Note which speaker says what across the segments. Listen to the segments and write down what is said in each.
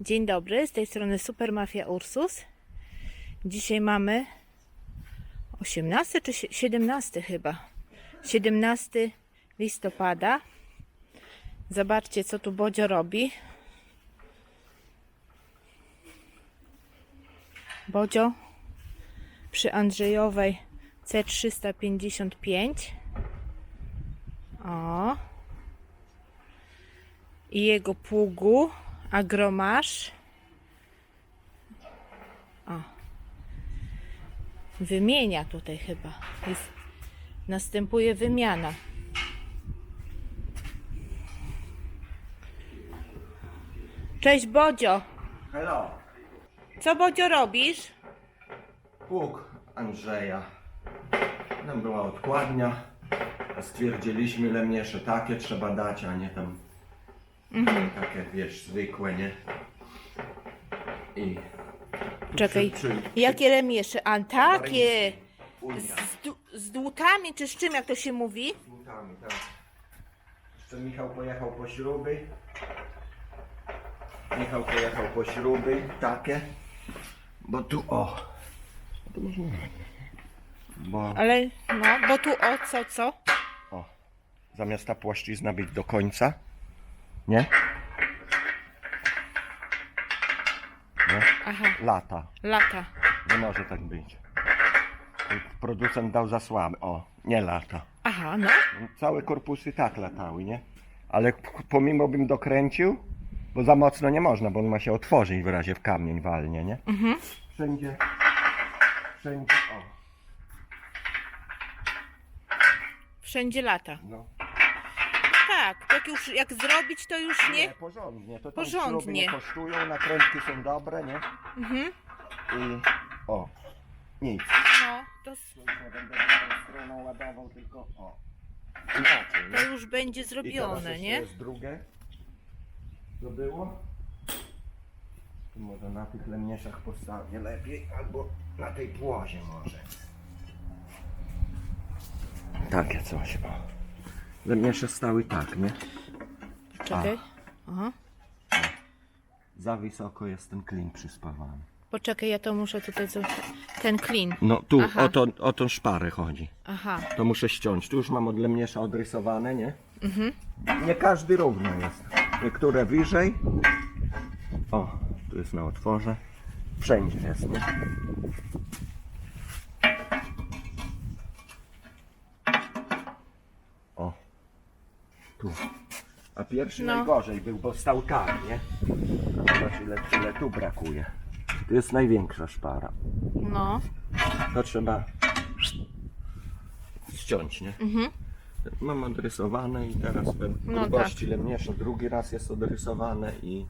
Speaker 1: Dzień dobry, z tej strony Super Mafia Ursus. Dzisiaj mamy 18 czy sie- 17 chyba. 17 listopada. Zobaczcie, co tu Bodzio robi. Bodzio przy Andrzejowej C355. O. I jego pługu agromasz. O. Wymienia tutaj chyba. Jest, następuje wymiana. Cześć Bodzio.
Speaker 2: Hello,
Speaker 1: Co Bodzio robisz?
Speaker 2: pług Andrzeja. Tam była odkładnia. a Stwierdziliśmy, lemniesze takie trzeba dać, a nie tam takie, wiesz, zwykłe, nie? I
Speaker 1: Czekaj.
Speaker 2: Przy- przy-
Speaker 1: Jakie remiesze? A takie.
Speaker 2: Unia.
Speaker 1: Z, du- z dłutami czy z czym, jak to się mówi?
Speaker 2: Z butami, tak. Jeszcze Michał pojechał po śruby. Michał pojechał po śruby, takie. Bo tu, o. Można. Bo
Speaker 1: Ale no, bo tu o co, co?
Speaker 2: O, zamiast ta płaszczyzna być do końca, nie? nie?
Speaker 1: Aha,
Speaker 2: Lata,
Speaker 1: lata.
Speaker 2: nie może tak być. Producent dał za słabe, o, nie lata.
Speaker 1: Aha, no.
Speaker 2: Całe korpusy tak latały, nie? Ale pomimo bym dokręcił, bo za mocno nie można, bo on ma się otworzyć w razie w kamień walnie, nie?
Speaker 1: Mhm.
Speaker 2: Wszędzie, wszędzie, o,
Speaker 1: Wszędzie lata.
Speaker 2: no.
Speaker 1: Jak już jak zrobić, to już nie.
Speaker 2: Nie, porządnie. To tam
Speaker 1: Porządnie.
Speaker 2: śruby nie kosztują, nakrętki są dobre, nie?
Speaker 1: Mhm.
Speaker 2: I o, nic.
Speaker 1: No, to, s-
Speaker 2: Już nie będę drugą stroną ładował, tylko o. Inaczej,
Speaker 1: to już będzie
Speaker 2: I teraz
Speaker 1: zrobione,
Speaker 2: jeszcze
Speaker 1: nie?
Speaker 2: jest drugie. To było. Tu może na tych lemnieszach postawię lepiej, albo na tej płozie może. Takie coś, o. Lemniesze stały tak, nie?
Speaker 1: Czekaj. Aha.
Speaker 2: Za wysoko jest ten klin przyspawany.
Speaker 1: Poczekaj, ja to muszę tutaj coś. Ten klin.
Speaker 2: No tu,
Speaker 1: Aha.
Speaker 2: o, to, o tą szparę chodzi.
Speaker 1: Aha.
Speaker 2: To muszę ściąć. Tu już mam od lemniesza odrysowane, nie? Nie każdy równo jest. Niektóre wyżej. O, tu jest na otworze. Wszędzie jest, nie? Tu. A pierwszy
Speaker 1: No.
Speaker 2: najgorzej był, bo stał tak, nie? Zobacz ile, ile tu brakuje. Tu jest największa szpara.
Speaker 1: No.
Speaker 2: To trzeba ściąć, nie?
Speaker 1: Mhm.
Speaker 2: Mam odrysowane i teraz w
Speaker 1: No
Speaker 2: grubości lemniejsze drugi raz jest odrysowane i,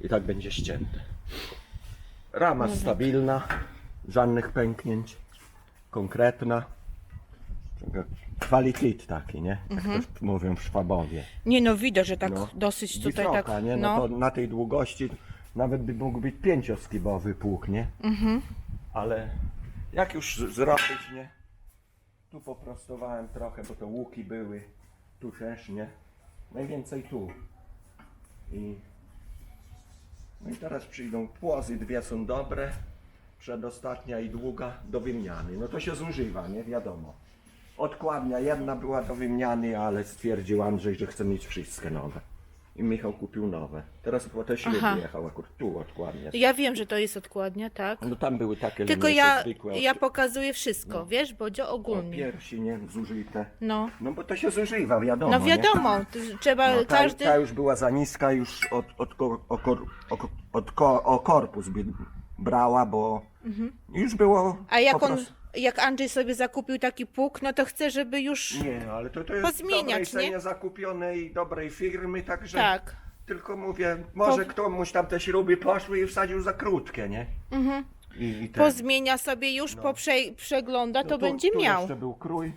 Speaker 2: i tak będzie ścięte. Rama stabilna, żadnych pęknięć, konkretna. Kwalitet taki, nie? Jak
Speaker 1: Mhm.
Speaker 2: to mówią w Szwabowie.
Speaker 1: Nie no, widać, że tak
Speaker 2: No.
Speaker 1: dosyć tutaj
Speaker 2: Wysoka,
Speaker 1: tak.
Speaker 2: nie? No,
Speaker 1: No.
Speaker 2: to na tej długości nawet by mógł być pięcioskibowy pług, nie?
Speaker 1: Mhm.
Speaker 2: Ale jak już z- zrobić, nie? Tu poprostowałem trochę, bo to łuki były. Tu też, nie? Najwięcej tu. I... No i teraz przyjdą płozy, dwie są dobre. Przedostatnia i długa do wymiany. No to się zużywa, nie? Wiadomo. Odkładnia jedna była do wymiany, ale stwierdził Andrzej, że chce mieć wszystkie nowe. I Michał kupił nowe. Teraz po te śruby
Speaker 1: Aha.
Speaker 2: jechał akurat tu odkładnia.
Speaker 1: Ja wiem, że to jest odkładnia, tak.
Speaker 2: No tam były takie
Speaker 1: Tylko ja,
Speaker 2: zwykłe
Speaker 1: ja
Speaker 2: od-
Speaker 1: pokazuję wszystko, wiesz, Bodzio,
Speaker 2: o,
Speaker 1: ogólnie.
Speaker 2: piersi, nie? Zużyte.
Speaker 1: No.
Speaker 2: No bo to się zużywa, wiadomo.
Speaker 1: No wiadomo, trzeba
Speaker 2: No, ta,
Speaker 1: każdy.
Speaker 2: ta już była za niska, już od, od, kor- o, kor, o, ko- od ko, o korpus by brała, bo już było.
Speaker 1: Mhm. A jak
Speaker 2: po
Speaker 1: on,
Speaker 2: prostu-
Speaker 1: jak Andrzej sobie zakupił taki pług, no to chce, żeby już.
Speaker 2: Nie, ale to, to jest
Speaker 1: Pozmieniać,
Speaker 2: dobrej
Speaker 1: nie?
Speaker 2: cenie zakupionej, dobrej firmy, także.
Speaker 1: Tak.
Speaker 2: Tylko mówię, może
Speaker 1: Po-
Speaker 2: komuś tam te śruby poszły i wsadził za krótkie, nie?
Speaker 1: Mhm.
Speaker 2: I, i ten.
Speaker 1: Pozmienia sobie już,
Speaker 2: No.
Speaker 1: poprze, przegląda, to
Speaker 2: No tu-
Speaker 1: będzie
Speaker 2: tu
Speaker 1: miał.
Speaker 2: jeszcze był krój,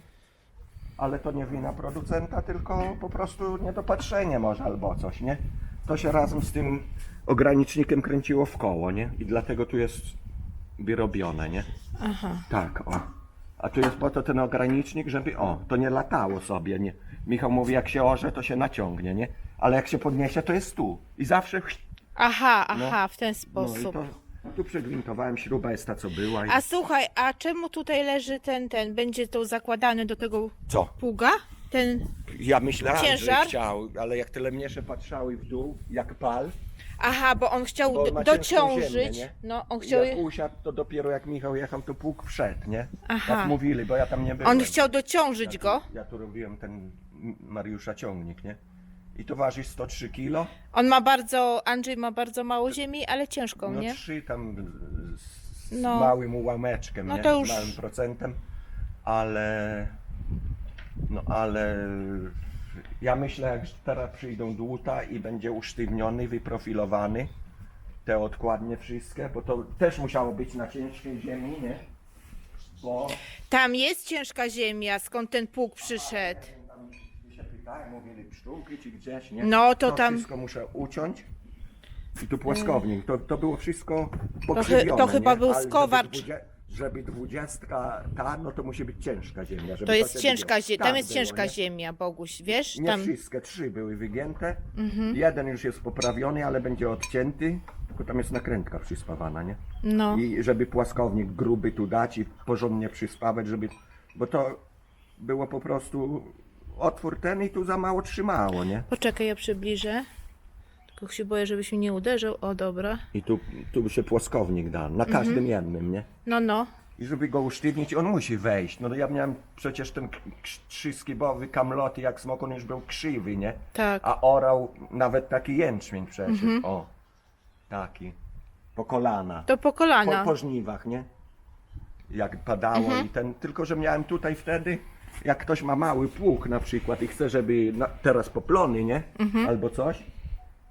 Speaker 2: ale to nie wina producenta, tylko po prostu niedopatrzenie może albo coś, nie? To się razem z tym ogranicznikiem kręciło w koło, nie? I dlatego tu jest wyrobione, nie?
Speaker 1: Aha.
Speaker 2: Tak, o. A tu jest po to ten ogranicznik, żeby o, to nie latało sobie, nie? Michał mówi, jak się orze, to się naciągnie, nie? Ale jak się podniesie, to jest tu. I zawsze
Speaker 1: Aha, aha,
Speaker 2: No.
Speaker 1: w ten
Speaker 2: No i
Speaker 1: sposób.
Speaker 2: to, tu przegwintowałem, śruba jest ta co była. I...
Speaker 1: A słuchaj, a czemu tutaj leży ten, ten, będzie to zakładany do tego
Speaker 2: Co?
Speaker 1: pługa? Ten,
Speaker 2: Ja myślałem,
Speaker 1: Ciężar?
Speaker 2: że chciał, ale jak tyle mniejsze patrzały w dół, jak pal,
Speaker 1: aha, bo on chciał
Speaker 2: Bo on ciężką
Speaker 1: dociążyć.
Speaker 2: ziemię, nie?
Speaker 1: no, on chciał,
Speaker 2: jak usiadł, to dopiero jak Michał jechał, to pług wszedł, nie?
Speaker 1: Aha.
Speaker 2: Tak mówili, bo ja tam nie byłem.
Speaker 1: on chciał dociążyć
Speaker 2: ja,
Speaker 1: go.
Speaker 2: Tu, ja tu robiłem ten Mariusza ciągnik, nie? I to waży 103 kilo.
Speaker 1: On ma bardzo, Andrzej ma bardzo mało ziemi, ale ciężką,
Speaker 2: No
Speaker 1: nie?
Speaker 2: trzy tam z, z
Speaker 1: No.
Speaker 2: małym ułameczkiem,
Speaker 1: No
Speaker 2: nie?
Speaker 1: to już-
Speaker 2: Z małym procentem, ale no ale ja myślę, jak teraz przyjdą dłuta i będzie usztywniony, wyprofilowany, te odkładnie wszystkie, bo to też musiało być na ciężkiej ziemi, nie? Bo
Speaker 1: Tam jest ciężka ziemia, skąd ten pług przyszedł.
Speaker 2: tam się pytałem, mówili pszczółki czy gdzieś, nie?
Speaker 1: No, to tam-
Speaker 2: wszystko muszę uciąć. I tu płaskownik, to, to było wszystko pokrzywione,
Speaker 1: to chyba
Speaker 2: nie?
Speaker 1: był
Speaker 2: Ale
Speaker 1: skowacz.
Speaker 2: Żeby, dwudzie- żeby dwudziestka ta, no to musi być ciężka ziemia. Żeby
Speaker 1: To jest ciężka ziemia,
Speaker 2: Tak
Speaker 1: tam jest
Speaker 2: było,
Speaker 1: ciężka ziemia, Boguś, wiesz?
Speaker 2: Nie
Speaker 1: Tam,
Speaker 2: wszystkie, trzy były wygięte.
Speaker 1: Mhm.
Speaker 2: Jeden już jest poprawiony, ale będzie odcięty. Tylko tam jest nakrętka przyspawana, nie?
Speaker 1: no.
Speaker 2: I żeby płaskownik gruby tu dać i porządnie przyspawać, żeby... Bo to było po prostu otwór ten i tu za mało trzymało, nie?
Speaker 1: Poczekaj, ja przybliżę. Tylko się boję, żebyś mi nie uderzył. O, dobra.
Speaker 2: I tu, tu by się płaskownik da, na każdym
Speaker 1: Mhm.
Speaker 2: jednym, nie?
Speaker 1: No, no.
Speaker 2: I żeby go usztywnić, on musi wejść. No ja miałem przecież ten k- trzyskibowy kamloty, jak smok, on już był krzywy, nie?
Speaker 1: Tak.
Speaker 2: A orał nawet taki jęczmień przecież,
Speaker 1: Mhm.
Speaker 2: o. Taki. Po kolana.
Speaker 1: To po
Speaker 2: Po,
Speaker 1: kolana.
Speaker 2: po żniwach, nie? Jak padało
Speaker 1: Mhm.
Speaker 2: i ten, tylko że miałem tutaj wtedy, jak ktoś ma mały pług na przykład i chce, żeby na, teraz poplony, nie?
Speaker 1: Mhm.
Speaker 2: Albo coś,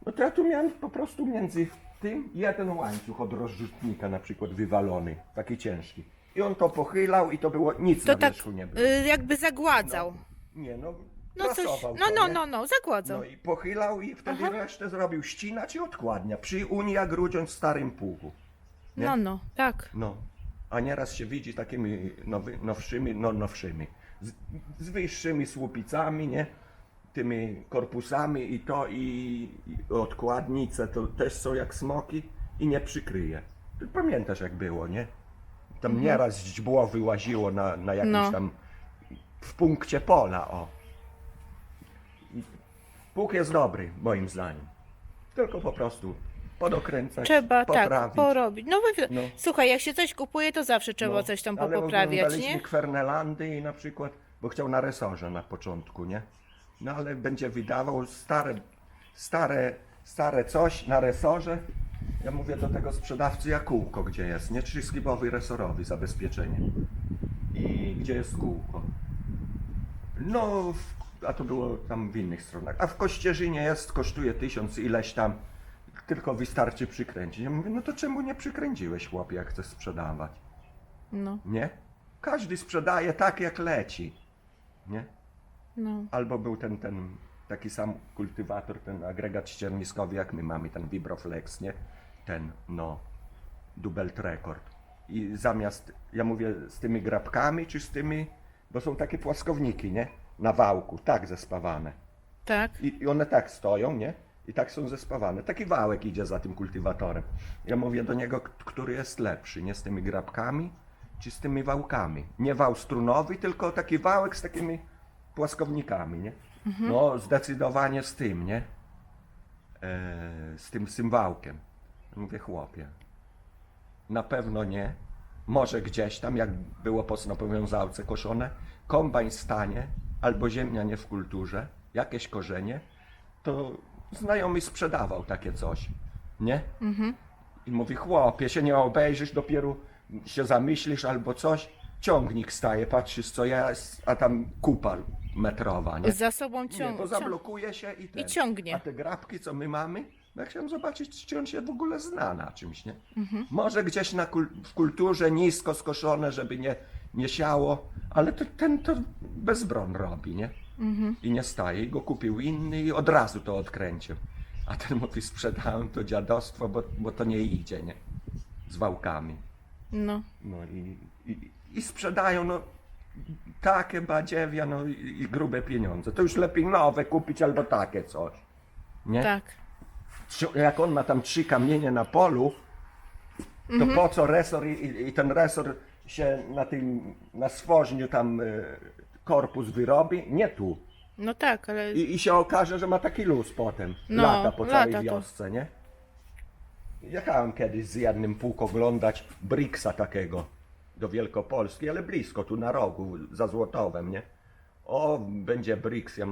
Speaker 2: no to ja tu miałem po prostu między tym jeden łańcuch od rozrzutnika na przykład wywalony, taki ciężki. I on to pochylał i to było, nic
Speaker 1: To
Speaker 2: na
Speaker 1: tak
Speaker 2: wierzchu nie było.
Speaker 1: y, jakby zagładzał.
Speaker 2: Nie no,
Speaker 1: No coś,
Speaker 2: prasował
Speaker 1: no,
Speaker 2: to,
Speaker 1: no,
Speaker 2: nie?
Speaker 1: no, no, zagładzał.
Speaker 2: No i pochylał i wtedy resztę zrobił ścinać i odkładnia. Przy Unii jak grudziąc w starym pługu. nie?
Speaker 1: No, no, tak.
Speaker 2: No, a nieraz się widzi takimi nowy, nowszymi, no nowszymi, z, z wyższymi słupicami, nie? Tymi korpusami i to i, i odkładnice to też są jak smoki i nie przykryje. Ty pamiętasz jak było, nie? Tam nieraz źdźbło wyłaziło na, na jakimś
Speaker 1: No.
Speaker 2: tam w punkcie pola, o. I Pług jest dobry, moim zdaniem. Tylko po prostu podokręcać,
Speaker 1: Trzeba
Speaker 2: poprawić.
Speaker 1: tak porobić. No, wy-
Speaker 2: No.
Speaker 1: słuchaj, jak się coś kupuje, to zawsze trzeba
Speaker 2: No,
Speaker 1: coś tam
Speaker 2: ale oglądaliśmy
Speaker 1: nie?
Speaker 2: Kwernelandy i na przykład, bo chciał na resorze na początku, nie? No ale będzie wydawał stare, stare, stare coś na resorze. Ja mówię do tego sprzedawcy, jak kółko gdzie jest, nie? Trzyskibowy resorowy zabezpieczenie. I gdzie jest kółko? No, a to było tam w innych stronach. A w Kościerzynie jest, kosztuje tysiąc ileś tam, tylko wystarczy przykręcić. Ja mówię, no to czemu nie przykręciłeś chłopie, jak chcesz sprzedawać?
Speaker 1: No,
Speaker 2: Nie? Każdy sprzedaje tak, jak leci. Nie?
Speaker 1: No.
Speaker 2: Albo był ten, ten taki sam kultywator, ten agregat ścierniskowy, jak my mamy, ten Vibroflex, nie? Ten, no, Dubelt Record. I zamiast, ja mówię, z tymi grabkami, czy z tymi, bo są takie płaskowniki, nie? Na wałku, tak zespawane.
Speaker 1: Tak.
Speaker 2: I, I one tak stoją, nie? I tak są zespawane. Taki wałek idzie za tym kultywatorem. Ja mówię do niego, który jest lepszy, nie z tymi grabkami, czy z tymi wałkami. Nie wał strunowy, tylko taki wałek z takimi płaskownikami, nie? No, zdecydowanie z tym, nie? E, z tym, wałkiem. Mówię, chłopie, na pewno nie. Może gdzieś tam, jak było po snopowiązałce koszone, kombajn stanie, albo ziemia nie w kulturze, jakieś korzenie, to znajomy sprzedawał takie coś, nie? I mówi, chłopie, się nie obejrzysz, dopiero się zamyślisz albo coś, ciągnik staje, patrzysz co jest, a tam kupa metrowa, nie?
Speaker 1: Za sobą
Speaker 2: Nie,
Speaker 1: ciąg...
Speaker 2: bo zablokuje się i, ten.
Speaker 1: ciągnie.
Speaker 2: A te grabki, co my mamy, no ja chciałem zobaczyć, czy on się w ogóle zna na czymś, nie?
Speaker 1: Mhm.
Speaker 2: Może gdzieś na kul- w kulturze nisko skoszone, żeby nie, nie siało, ale to, ten to bez bron robi, nie?
Speaker 1: Mhm.
Speaker 2: I nie staje. I go kupił inny i od razu to odkręcił. A ten mówi, sprzedałem to dziadostwo, bo, bo to nie idzie, nie? Z wałkami.
Speaker 1: No,
Speaker 2: No i, i, i sprzedają, no takie badziewia, no i, i grube pieniądze. To już lepiej nowe kupić albo takie coś. Nie?
Speaker 1: tak.
Speaker 2: trzy- jak on ma tam trzy kamienie na polu, to
Speaker 1: Mhm.
Speaker 2: po co resor i, i, i ten resor się na tym, na stworzeniu tam y, korpus wyrobi? Nie tu.
Speaker 1: No tak, ale
Speaker 2: I, I się okaże, że ma taki luz potem.
Speaker 1: No,
Speaker 2: lata po całej
Speaker 1: lata to.
Speaker 2: wiosce, nie? Jechałem kiedyś z jednym pług oglądać Bricksa takiego do Wielkopolski, ale blisko, tu na rogu, za Złotowem, nie? O, będzie Bricks. Ja,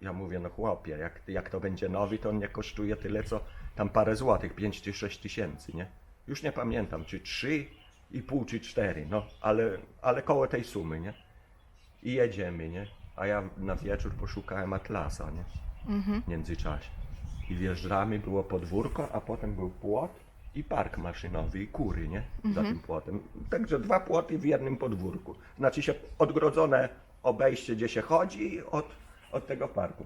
Speaker 2: ja mówię, no chłopie, jak, jak to będzie nowy, to on nie kosztuje tyle, co tam parę złotych, 5 czy 6 tysięcy, nie? Już nie pamiętam, czy 3 i pół, czy 4, no, ale, ale koło tej sumy, nie? I jedziemy, nie? A ja na wieczór poszukałem Atlasa, nie? W międzyczasie. I wjeżdżamy, było podwórko, a potem był płot i park maszynowy i kury, nie? Za tym płotem. Także dwa płoty w jednym podwórku. Znaczy się odgrodzone obejście, gdzie się chodzi od, od tego parku.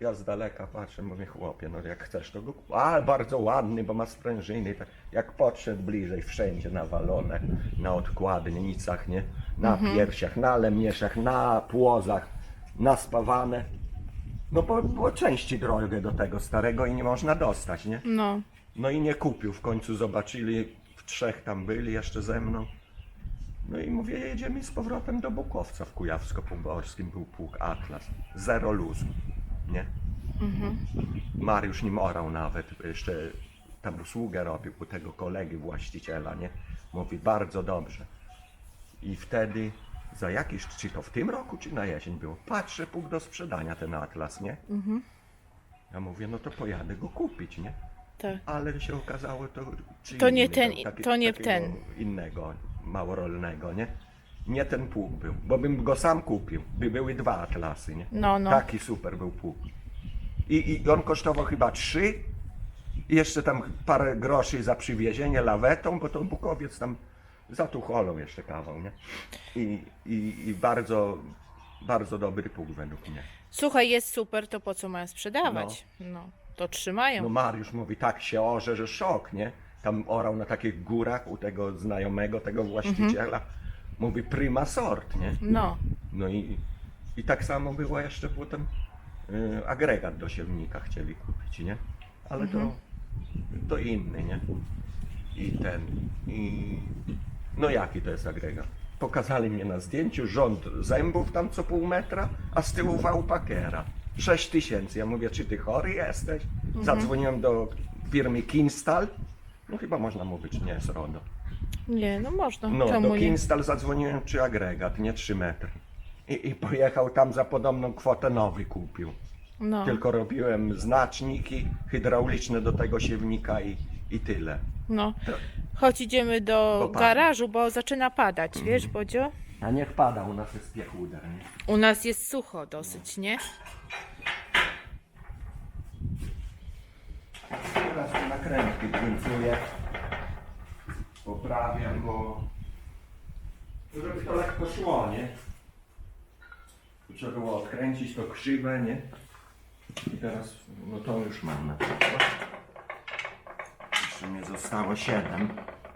Speaker 2: Ja z daleka patrzę, mówię, chłopie, no jak chcesz, to go. A, bardzo ładny, bo ma sprężyny. Tak, jak podszedł bliżej, wszędzie nawalone, na odkładnicach, nie? Na piersiach, na lemnieszach, na płozach, naspawane. No bo było części drogę do tego starego i nie można dostać, nie?
Speaker 1: no.
Speaker 2: No i nie kupił. W końcu zobaczyli, w trzech tam byli jeszcze ze mną. No i mówię, jedziemy z powrotem do Bukowca w Kujawsko-Pomorskim. Był pług Atlas. Zero luzu, nie? Mariusz nim orał nawet. Jeszcze tam usługę robił u tego kolegi właściciela, nie? Mówi, bardzo dobrze. I wtedy za jakiś, czy to w tym roku, czy na jesień było, patrzę, pług do sprzedania ten Atlas, nie? Ja mówię, no to pojadę go kupić, nie?
Speaker 1: Tak.
Speaker 2: Ale się okazało to.
Speaker 1: To nie ten- to nie ten.
Speaker 2: Innego, małorolnego, nie? Nie ten pług był, bo bym go sam kupił. By były dwa atlasy, nie?
Speaker 1: No, no.
Speaker 2: Taki super był pług. I, I on kosztował chyba trzy. I jeszcze tam parę groszy za przywiezienie lawetą, bo to Bukowiec tam za tucholą jeszcze kawał, nie? I, i, i bardzo, bardzo dobry pług według mnie.
Speaker 1: Słuchaj, jest super, to po co mają sprzedawać? No. To trzymają.
Speaker 2: No Mariusz mówi, tak się orze, że szok, nie? Tam orał na takich górach u tego znajomego, tego właściciela. Mówi prima sort, nie?
Speaker 1: No.
Speaker 2: No i, i tak samo było jeszcze potem y, agregat do siewnika chcieli kupić, nie? Ale to, to inny, nie? I ten, i... No jaki to jest agregat? Pokazali mnie na zdjęciu rząd zębów tam co pół metra, a z tyłu wał pakiera. 6 tysięcy. Ja mówię, czy ty chory jesteś? Zadzwoniłem do firmy Kinstal. No chyba można mówić, nie jest RODO.
Speaker 1: Nie, no można.
Speaker 2: No,
Speaker 1: Czemu
Speaker 2: do
Speaker 1: nie?
Speaker 2: Kinstal zadzwoniłem, czy agregat, nie 3 metry. I, I pojechał tam za podobną kwotę nowy kupił.
Speaker 1: No.
Speaker 2: Tylko robiłem znaczniki hydrauliczne do tego siewnika i, i tyle.
Speaker 1: No. Chodź, idziemy do
Speaker 2: Bo pada.
Speaker 1: garażu, bo zaczyna padać, wiesz, Bodzio?
Speaker 2: A niech pada, u nas jest piechuder, nie?
Speaker 1: U nas jest sucho dosyć, nie?
Speaker 2: Teraz te nakrętki kręcuję. Poprawiam, bo... Żeby to lekko szło, nie? Tu Trzeba było odkręcić to krzywe, nie? I teraz, no to już mam na przykład. Jeszcze mnie zostało 7.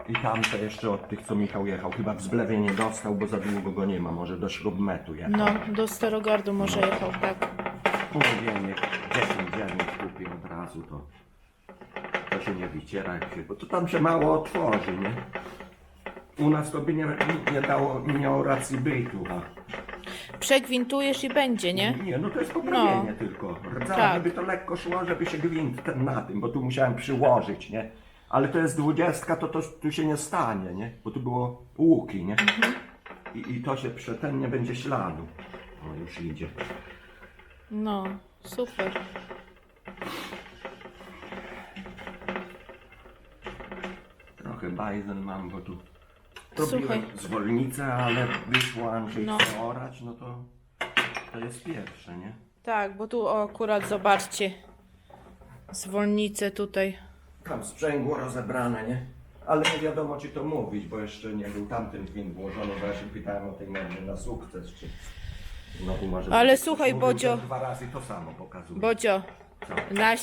Speaker 2: I tamte jeszcze od tych, co Michał jechał. Chyba w zblewie nie dostał, bo za długo go nie ma. Może do śrubmetu jechał.
Speaker 1: No, do Starogardu może jechał, tak.
Speaker 2: Półdziennik, 10 dziennik kupił od razu, to, to się nie wyciera, jak się, bo to tam się mało otworzy, nie? U nas to by nie, nie dało, nie miało racji bytu, a
Speaker 1: Przegwintujesz i będzie, nie?
Speaker 2: nie, no to jest poprawienie
Speaker 1: No.
Speaker 2: tylko. Rdza,
Speaker 1: Tak.
Speaker 2: żeby to lekko szło, żeby się gwint ten na tym, bo tu musiałem przyłożyć, nie? Ale to jest dwudziestka, to, to tu się nie stanie, nie? Bo tu było łuki, nie? I, I to się przetem nie będzie śladu. O, już idzie.
Speaker 1: No, super.
Speaker 2: Trochę bajzen mam, bo tu
Speaker 1: Słuchaj.
Speaker 2: robiłem zwolnicę, ale wyszło Andrzej
Speaker 1: No.
Speaker 2: chce orać, no to to jest pierwsze, nie?
Speaker 1: Tak, bo tu o, akurat zobaczcie. Zwolnice tutaj.
Speaker 2: Tam sprzęgło rozebrane, nie? Ale nie wiadomo, czy to mówić, bo jeszcze nie był tamten film włożony, bo ja się pytałem o tej na sukces, czy może...
Speaker 1: Ale
Speaker 2: być.
Speaker 1: słuchaj,
Speaker 2: Mówił,
Speaker 1: Bodzio.
Speaker 2: Dwa razy to samo pokazuje.
Speaker 1: Bodzio,
Speaker 2: Co?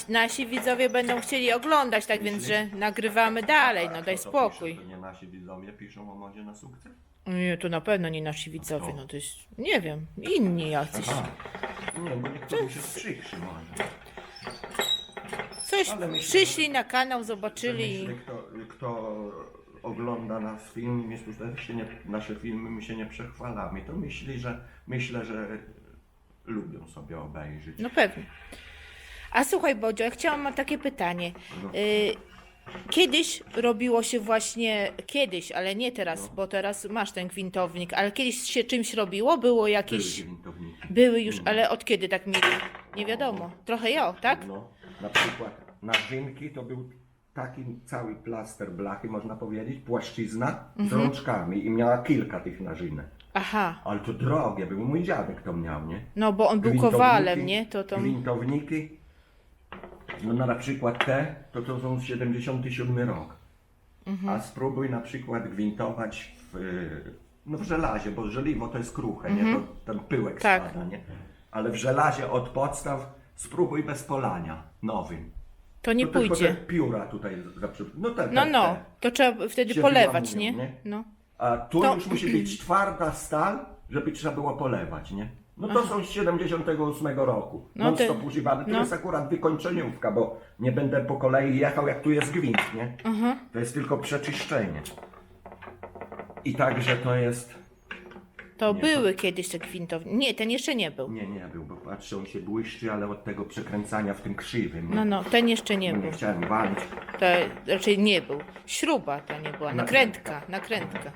Speaker 1: nasi, widzowie będą chcieli oglądać, tak więc, że nagrywamy dalej, no daj spokój.
Speaker 2: Pisze, to nie nasi widzowie piszą o modzie na sukces?
Speaker 1: Nie, to na pewno nie nasi widzowie, no to jest, nie wiem, inni jacyś.
Speaker 2: Aha. Nie, bo niektórym się skrzykrzy może. Ale myślę,
Speaker 1: przyszli na kanał, zobaczyli. i-
Speaker 2: Myślę, kto, kto ogląda nasz film, jest już się nie, nasze filmy, my się nie przechwalamy, to myśli, że myślę, że lubią sobie obejrzeć.
Speaker 1: No pewnie. A słuchaj, Bodzio, ja chciałam, mam takie pytanie.
Speaker 2: No.
Speaker 1: Y, kiedyś robiło się właśnie, kiedyś, ale nie teraz,
Speaker 2: No.
Speaker 1: bo teraz masz ten gwintownik, ale kiedyś się czymś robiło? Było
Speaker 2: Były
Speaker 1: jakieś...
Speaker 2: gwintowniki.
Speaker 1: Były już, ale od kiedy tak mieli? Nie wiadomo. Trochę jo, tak?
Speaker 2: No, na przykład narzynki to był taki cały plaster blachy, można powiedzieć, płaszczyzna
Speaker 1: Mhm.
Speaker 2: z rączkami i miała kilka tych narzynek.
Speaker 1: Aha.
Speaker 2: Ale to drogie były, mój dziadek to miał, nie?
Speaker 1: No bo on był
Speaker 2: Gwintowniki-
Speaker 1: kowalem, nie? To to...
Speaker 2: Gwintowniki, no na przykład te, to to są z 77 rok.
Speaker 1: Mhm.
Speaker 2: A spróbuj na przykład gwintować w, no w żelazie, bo żeliwo to jest kruche, nie? To ten pyłek
Speaker 1: Tak.
Speaker 2: spada, nie? Ale w żelazie od podstaw spróbuj bez polania, nowym.
Speaker 1: To nie
Speaker 2: tylko
Speaker 1: pójdzie.
Speaker 2: te pióra tutaj zaprzy... No te, te,
Speaker 1: No, no.
Speaker 2: te.
Speaker 1: To trzeba wtedy
Speaker 2: Się
Speaker 1: polewać,
Speaker 2: wyłamują,
Speaker 1: nie?
Speaker 2: nie?
Speaker 1: No.
Speaker 2: A tu
Speaker 1: To-
Speaker 2: już musi być twarda stal, żeby trzeba było polewać, nie? No to są z 78 roku.
Speaker 1: No
Speaker 2: Non
Speaker 1: to-
Speaker 2: stop. To
Speaker 1: no.
Speaker 2: jest akurat wykończeniówka, bo nie będę po kolei jechał jak tu jest gwint, nie? To jest tylko przeczyszczenie. I także to jest...
Speaker 1: To
Speaker 2: Nie,
Speaker 1: były kiedyś te gwintowniki. Nie, ten jeszcze nie był.
Speaker 2: Nie, nie był, bo patrzę, on się błyszczy, ale od tego przekręcania w tym krzywym.
Speaker 1: No, no, ten jeszcze nie
Speaker 2: No
Speaker 1: był.
Speaker 2: nie chciałem walić.
Speaker 1: To raczej nie był. Śruba to nie była. Nakrętka, nakrętka.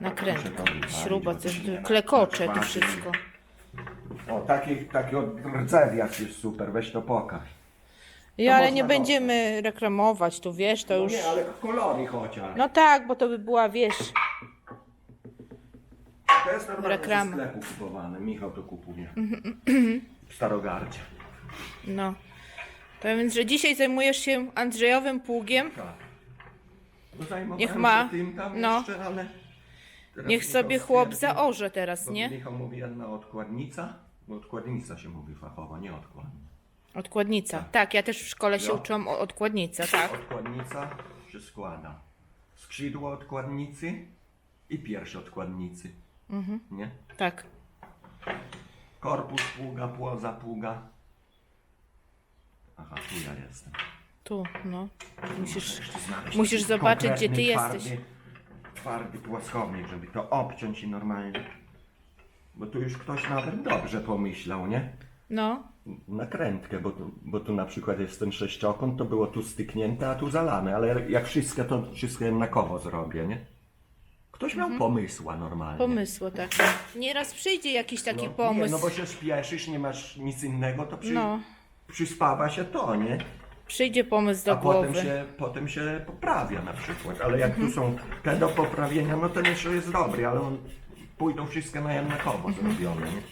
Speaker 1: Nakrętka. Śruba, coś klekocze to wszystko.
Speaker 2: O, taki, taki od rdzewiarz jest super, weź to pokaż.
Speaker 1: Ja, ale
Speaker 2: można
Speaker 1: nie będziemy reklamować, tu wiesz, to
Speaker 2: No
Speaker 1: już...
Speaker 2: nie, ale kolory chociaż.
Speaker 1: No tak, bo to by była, wiesz...
Speaker 2: To jest
Speaker 1: Reklama.
Speaker 2: ze sklepu kupowane. Michał to kupuje. W Starogardzie.
Speaker 1: No. To więc, że dzisiaj zajmujesz się Andrzejowym pługiem,
Speaker 2: Tak. No zajmowałem
Speaker 1: Niech ma.
Speaker 2: się tym tam
Speaker 1: No.
Speaker 2: jeszcze, ale... teraz
Speaker 1: niech
Speaker 2: Michał
Speaker 1: sobie chłop
Speaker 2: stwierdził,
Speaker 1: zaorze teraz,
Speaker 2: bo
Speaker 1: nie?
Speaker 2: Michał mówi jedna odkładnica, bo odkładnica się mówi fachowo, nie odkładnica.
Speaker 1: Odkładnica. Tak, ja też w szkole się
Speaker 2: No.
Speaker 1: uczyłam o odkładnica, tak.
Speaker 2: Odkładnica się składa. Skrzydło odkładnicy i pierś odkładnicy.
Speaker 1: Mhm.
Speaker 2: Nie?
Speaker 1: Tak.
Speaker 2: Korpus pługa, płoza pługa. Aha, tu ja jestem.
Speaker 1: Tu, no. Musisz...
Speaker 2: Jeszcze znaleźć
Speaker 1: musisz
Speaker 2: taki
Speaker 1: zobaczyć, gdzie ty
Speaker 2: konkretny,
Speaker 1: jesteś.
Speaker 2: Twardy, twardy płaskownik, żeby to obciąć i normalnie. Bo tu już ktoś nawet dobrze pomyślał, nie?
Speaker 1: No.
Speaker 2: Nakrętkę, bo tu, bo tu na przykład jest ten sześciokąt, to było tu styknięte, a tu zalane, ale jak wszystko, to wszystko jednakowo zrobię, nie? Ktoś miał pomysła normalnie.
Speaker 1: Pomysło, tak. Nieraz przyjdzie jakiś taki
Speaker 2: no,
Speaker 1: pomysł.
Speaker 2: Nie, no bo się spieszysz, nie masz nic innego, to przy,
Speaker 1: No.
Speaker 2: przyspawa się to, nie?
Speaker 1: Przyjdzie pomysł do
Speaker 2: A potem
Speaker 1: głowy.
Speaker 2: się, potem się poprawia na przykład. Ale jak tu są te do poprawienia, no to jeszcze jest dobry, ale on, pójdą wszystkie na jednakowo zrobione. Nie?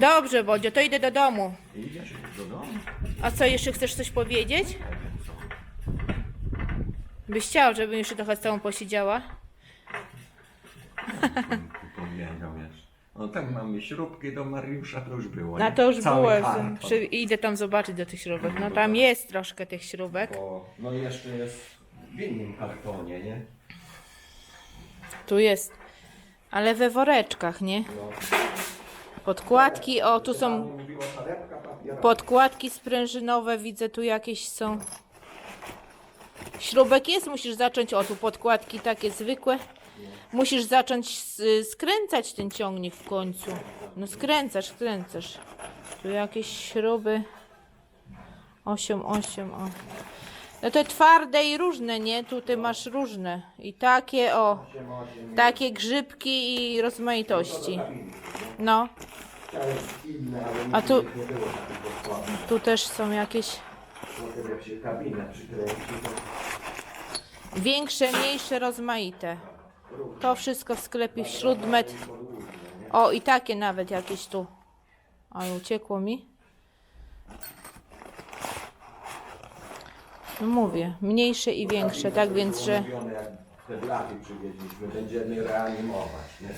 Speaker 1: Dobrze, Bodzio, to idę do domu.
Speaker 2: Idziesz do domu.
Speaker 1: A co, jeszcze chcesz coś powiedzieć? Byś chciał, żebym jeszcze trochę z tobą posiedziała?
Speaker 2: Tu powiedział jeszcze. No tak mamy śrubki do Mariusza, to już było.
Speaker 1: No
Speaker 2: nie?
Speaker 1: to już
Speaker 2: Cały
Speaker 1: było. Przy, idę tam zobaczyć do tych śrubek. No tam jest troszkę tych śrubek.
Speaker 2: No i jeszcze jest w innym kartonie, nie?
Speaker 1: Tu jest. Ale we woreczkach, nie?
Speaker 2: No.
Speaker 1: Podkładki, o tu są
Speaker 2: Mówiła torebka papierowa.
Speaker 1: podkładki sprężynowe, widzę tu jakieś są. Śrubek jest, musisz zacząć, o tu podkładki takie zwykłe. Musisz zacząć skręcać ten ciągnik w końcu. No skręcasz, skręcasz. Tu jakieś śruby. 8, 8, o. No te twarde i różne, nie? Tutaj masz różne. I takie, o. Takie grzybki i rozmaitości. No. A tu, tu też są jakieś
Speaker 2: Potem jak się kabinę przykręci,
Speaker 1: większe, mniejsze, rozmaite. To wszystko w sklepie Śródmet. O, i takie nawet jakieś tu. Ale uciekło mi. No mówię, mniejsze i większe, tak więc, że...
Speaker 2: Zrobione jak te blachy przywieźliśmy, będziemy reanimować, nie?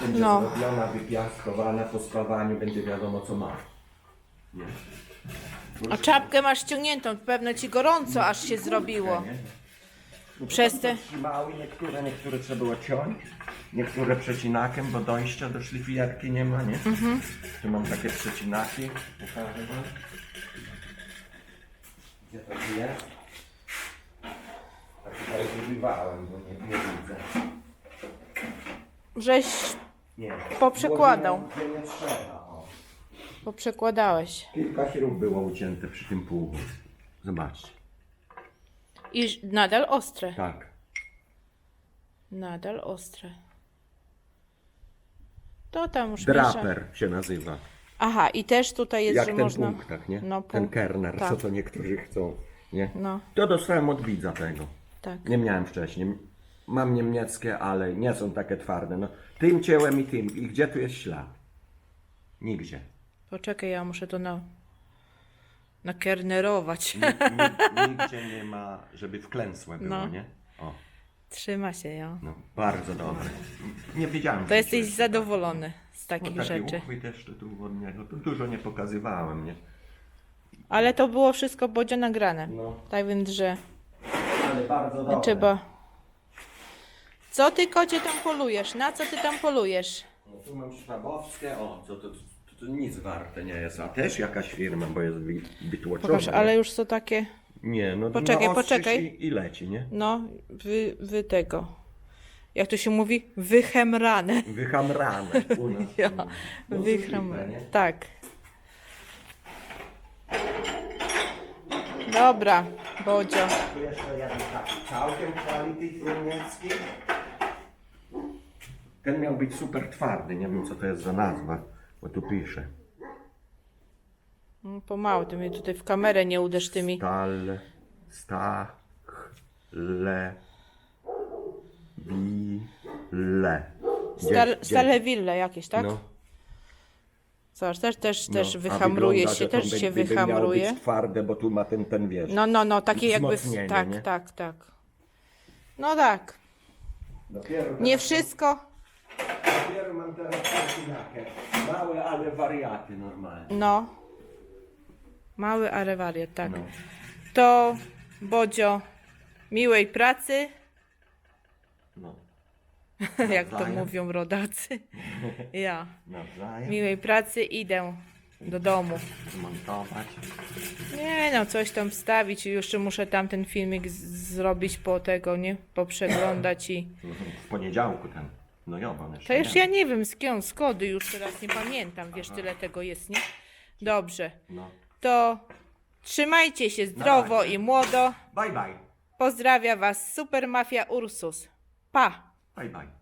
Speaker 2: Będzie
Speaker 1: No.
Speaker 2: zrobiona, wypiaskowana, po spawaniu będzie wiadomo co ma. Nie?
Speaker 1: A czapkę masz ściągniętą, pewno ci gorąco aż się zrobiło.
Speaker 2: Nie? To
Speaker 1: Przez te-
Speaker 2: Trzymały niektóre, niektóre trzeba było ciąć, niektóre przecinakiem, bo dojścia do szlifierki nie ma, nie?
Speaker 1: Mhm.
Speaker 2: Tu mam takie przecinaki, pokażę wam. Gdzie to jest? Tak tutaj zrywałem, bo nie, nie widzę.
Speaker 1: Żeś
Speaker 2: Nie.
Speaker 1: Poprzekładał.
Speaker 2: Gdzie nie trzeba.
Speaker 1: Poprzekładałeś.
Speaker 2: Kilka śrub było ucięte przy tym pługu. Zobaczcie.
Speaker 1: I nadal ostre.
Speaker 2: Tak.
Speaker 1: Nadal ostre. To tam już mniejsza.
Speaker 2: Draper się nazywa.
Speaker 1: Aha, i też tutaj jest,
Speaker 2: Jak
Speaker 1: że
Speaker 2: ten
Speaker 1: można.
Speaker 2: punkt, tak, nie?
Speaker 1: No,
Speaker 2: ten
Speaker 1: punkt.
Speaker 2: kerner,
Speaker 1: tak.
Speaker 2: co to niektórzy chcą, nie?
Speaker 1: No,
Speaker 2: To dostałem od widza tego.
Speaker 1: tak.
Speaker 2: Nie miałem wcześniej. Mam niemieckie, ale nie są takie twarde. No, tym cięłem i tym. I gdzie tu jest ślad? Nigdzie.
Speaker 1: Poczekaj, ja muszę to na... nakernerować.
Speaker 2: Ni, ni, nigdzie nie ma, żeby wklęsłe było,
Speaker 1: No.
Speaker 2: nie? O,
Speaker 1: Trzyma się, ja.
Speaker 2: no, bardzo dobre. Nie wiedziałem.
Speaker 1: To
Speaker 2: że
Speaker 1: jesteś
Speaker 2: jest
Speaker 1: zadowolony z
Speaker 2: tak.
Speaker 1: takich
Speaker 2: No, takie
Speaker 1: rzeczy.
Speaker 2: uchwy też to tu od niego. Tu dużo nie pokazywałem, nie?
Speaker 1: Ale to było wszystko Bodzio nagrane.
Speaker 2: No,
Speaker 1: Tak więc, że
Speaker 2: ale bardzo dobre.
Speaker 1: trzeba... Co ty kocie tam polujesz? Na co ty tam polujesz?
Speaker 2: No, tu mam szwabowskie, o, to, to, to, nic warte nie jest. A też jakaś firma, bo jest bitłoczona.
Speaker 1: Pokaż, ale już są takie...
Speaker 2: Nie, no
Speaker 1: Poczekaj,
Speaker 2: ostrzyż
Speaker 1: poczekaj.
Speaker 2: I, I leci, nie?
Speaker 1: No, wy, wy tego... Jak to się mówi? Wychemrane.
Speaker 2: U nas.
Speaker 1: Ja,
Speaker 2: no.
Speaker 1: Wychemrane.
Speaker 2: nie?
Speaker 1: Tak. Dobra, Bodzio.
Speaker 2: Tu jeszcze jeden taki całkiem quality niemiecki. Ten miał być super twardy, nie wiem co to jest za nazwa, bo tu pisze.
Speaker 1: Mm, Pomału, ty mnie tutaj w kamerę nie uderz tymi.
Speaker 2: Stal, stach, le, bi, le.
Speaker 1: Stal, stale wille jakieś, tak?
Speaker 2: No,
Speaker 1: Zobacz, też, też,
Speaker 2: no.
Speaker 1: też
Speaker 2: A
Speaker 1: wyhamruje
Speaker 2: wygląda,
Speaker 1: się,
Speaker 2: że to
Speaker 1: też
Speaker 2: by-
Speaker 1: się
Speaker 2: by miało
Speaker 1: wyhamruje.
Speaker 2: być twarde, bo tu ma ten, ten wiesz.
Speaker 1: No, no, no, takie jakby.
Speaker 2: Wzmocnienie,
Speaker 1: Tak,
Speaker 2: nie?
Speaker 1: tak, tak. No tak.
Speaker 2: Dopiero
Speaker 1: Nie wszystko.
Speaker 2: Dopiero mam teraz. Małe, ale wariaty normalnie.
Speaker 1: No. Mały arewariat, tak.
Speaker 2: No.
Speaker 1: To Bodzio, miłej pracy,
Speaker 2: No,
Speaker 1: jak to
Speaker 2: Nawzajem.
Speaker 1: mówią rodacy. Ja.
Speaker 2: nawzajem.
Speaker 1: Miłej pracy idę do domu.
Speaker 2: Zmontować.
Speaker 1: Nie no, coś tam wstawić i jeszcze muszę tamten filmik z- zrobić po tego, nie? Poprzeglądać i...
Speaker 2: W poniedziałku ten. No jeszcze
Speaker 1: To już
Speaker 2: nie.
Speaker 1: ja nie wiem skąd, z kody już teraz nie pamiętam, wiesz, tyle tego jest, nie? Dobrze,
Speaker 2: No.
Speaker 1: to trzymajcie się zdrowo
Speaker 2: razie.
Speaker 1: i młodo.
Speaker 2: Bye bye.
Speaker 1: Pozdrawia Was Super Mafia Ursus. Pa!
Speaker 2: Bye bye.